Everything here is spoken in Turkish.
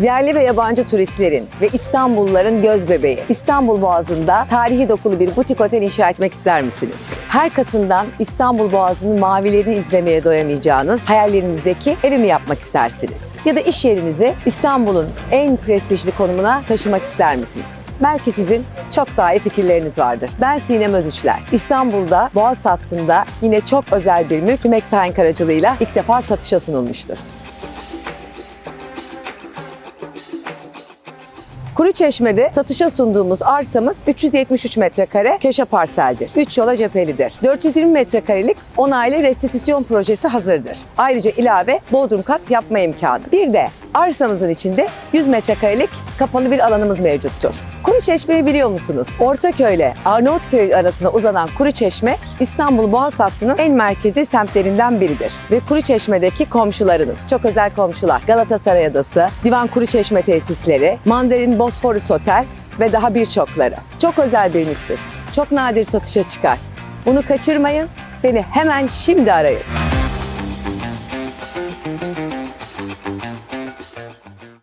Yerli ve yabancı turistlerin ve İstanbulluların göz bebeği. İstanbul Boğazı'nda tarihi dokulu bir butik otel inşa etmek ister misiniz? Her katından İstanbul Boğazı'nın mavilerini izlemeye doyamayacağınız hayallerinizdeki evi mi yapmak istersiniz? Ya da iş yerinizi İstanbul'un en prestijli konumuna taşımak ister misiniz? Belki sizin çok daha iyi fikirleriniz vardır. Ben Sinem Özüçler. İstanbul'da Boğaz hattında yine çok özel bir mülk Rümex Hain aracılığıyla ilk defa satışa sunulmuştur. Kuruçeşme'de satışa sunduğumuz arsamız 373 metrekare köşe parseldir. 3 yola cephelidir. 420 metrekarelik onaylı restitüsyon projesi hazırdır. Ayrıca ilave bodrum kat yapma imkanı. Bir de arsamızın içinde 100 metrekarelik kapalı bir alanımız mevcuttur. Kuruçeşme'yi biliyor musunuz? Ortaköy ile Arnavutköy arasında uzanan Kuruçeşme, İstanbul Boğaz hattının en merkezi semtlerinden biridir. Ve Kuruçeşme'deki komşularınız, çok özel komşular, Galatasaray Adası, Divan Kuruçeşme tesisleri, Mandarin Bosforus Otel ve daha birçokları. Çok özel bir mülktür. Çok nadir satışa çıkar. Bunu kaçırmayın, beni hemen şimdi arayın.